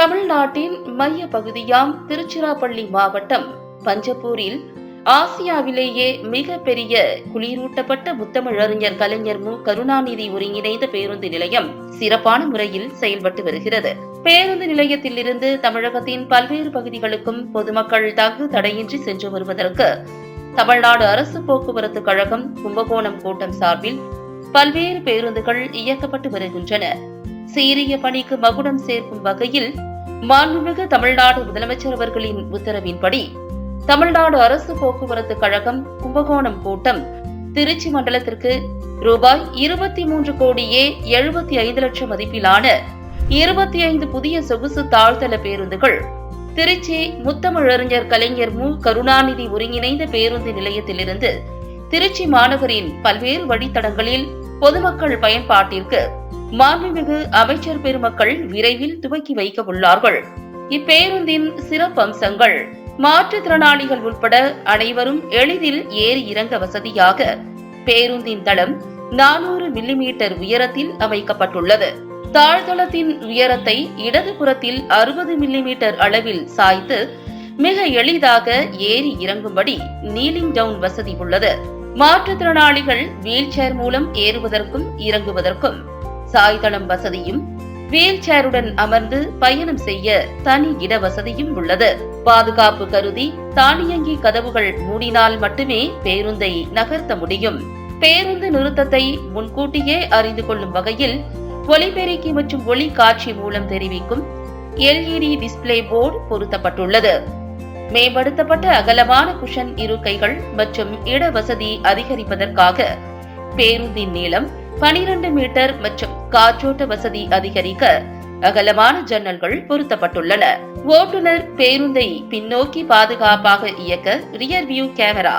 தமிழ்நாட்டின் மைய பகுதியாம் திருச்சிராப்பள்ளி மாவட்டம் பஞ்சப்பூரில் ஆசியாவிலேயே மிக பெரிய குளிரூட்டப்பட்ட முத்தமிழறிஞர் கலைஞர் மு. கருணாநிதி ஒருங்கிணைந்த பேருந்து நிலையம் சிறப்பான முறையில் செயல்பட்டு வருகிறது. பேருந்து நிலையத்திலிருந்து தமிழகத்தின் பல்வேறு பகுதிகளுக்கும் பொதுமக்கள் தகு தடையின்றி சென்று வருவதற்கு தமிழ்நாடு அரசு போக்குவரத்து கழகம் கும்பகோணம் கோட்டம் சார்பில் பல்வேறு பேருந்துகள் இயக்கப்பட்டு வருகின்றன. சீரிய பணிக்கு மகுடம் சேர்க்கும் வகையில் மாண்புமிகு தமிழ்நாடு முதலமைச்சர் அவர்களின் உத்தரவின்படி தமிழ்நாடு அரசு போக்குவரத்து கழகம் கும்பகோணம் கூட்டம் திருச்சி மண்டலத்திற்கு ரூபாய் இருபத்தி மூன்று கோடியே எழுபத்தி ஐந்து லட்சம் மதிப்பிலான இருபத்தி ஐந்து புதிய சொகுசு தாழ்த்தள பேருந்துகள் திருச்சி முத்தமிழறிஞர் கலைஞர் மு. கருணாநிதி ஒருங்கிணைந்த பேருந்து நிலையத்திலிருந்து திருச்சி மாநகரின் பல்வேறு வழித்தடங்களில் பொதுமக்கள் பயன்பாட்டிற்கு மாண்புமிகு அமைச்சர் பெருமக்கள் விரைவில் துவக்கி வைக்க உள்ளார்கள் இப்பேருந்தின் சிறப்பம்சங்கள் மாற்றுத்திறனாளிகள் உட்பட அனைவரும் எளிதில் ஏறி இறங்க வசதியாக பேருந்தின் தளம் நானூறு மில்லிமீட்டர் உயரத்தில் அமைக்கப்பட்டுள்ளது. தாழ்தளத்தின் உயரத்தை இடதுபுறத்தில் அறுபது மில்லிமீட்டர் அளவில் சாய்த்து மிக எளிதாக ஏறி இறங்கும்படி நீலிங் டவுன் வசதி உள்ளது. மாற்றுத்திறனாளிகள் வீல் சேர் மூலம் ஏறுவதற்கும் இறங்குவதற்கும் சாய்தளம் வசதியும் வீல் சேருடன் அமர்ந்து பயணம் செய்ய தனி இட வசதியும் உள்ளது. பாதுகாப்பு கருதி தானியங்கி கதவுகள் மூடினால் மட்டுமே பேருந்தை நகர்த்த முடியும். பேருந்து நிறுத்தத்தை முன்கூட்டியே அறிந்து கொள்ளும் வகையில் ஒலிபெருக்கி மற்றும் ஒளி காட்சி மூலம் தெரிவிக்கும் எல்இடி டிஸ்பிளே போர்டு பொருத்தப்பட்டுள்ளது. மேம்படுத்தப்பட்ட அகலமான குஷன் இருக்கைகள் மற்றும் இட வசதி அதிகரிப்பதற்காக பேருந்தின் நீளம் 12 மீட்டர் மற்றும் காற்றோட்ட வசதி அதிகரிக்க அகலமான ஜன்னல்கள் பொருத்தப்பட்டுள்ளன. ஓட்டுநர் பேருந்தை பின்னோக்கி பாதுகாப்பாக இயக்க ரியர் வியூ கேமரா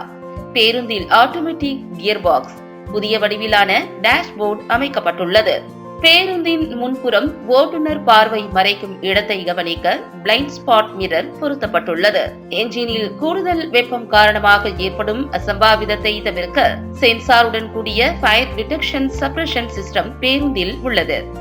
பேருந்தில் ஆட்டோமேட்டிக் கியர் பாக்ஸ் புதிய வடிவிலான டேஷ்போர்டு அமைக்கப்பட்டுள்ளது. பேருந்தின் முன்புறம் ஓட்டுநர் பார்வை மறைக்கும் இடத்தை கவனிக்க பிளைண்ட் ஸ்பாட் மிரர் பொருத்தப்பட்டுள்ளது. என்ஜினில் கூடுதல் வெப்பம் காரணமாக ஏற்படும் அசம்பாவிதத்தை தவிர்க்க சென்சாருடன் கூடிய ஃபயர் டிடெக்ஷன் சப்ரஷன் சிஸ்டம் பேருந்தில் உள்ளது.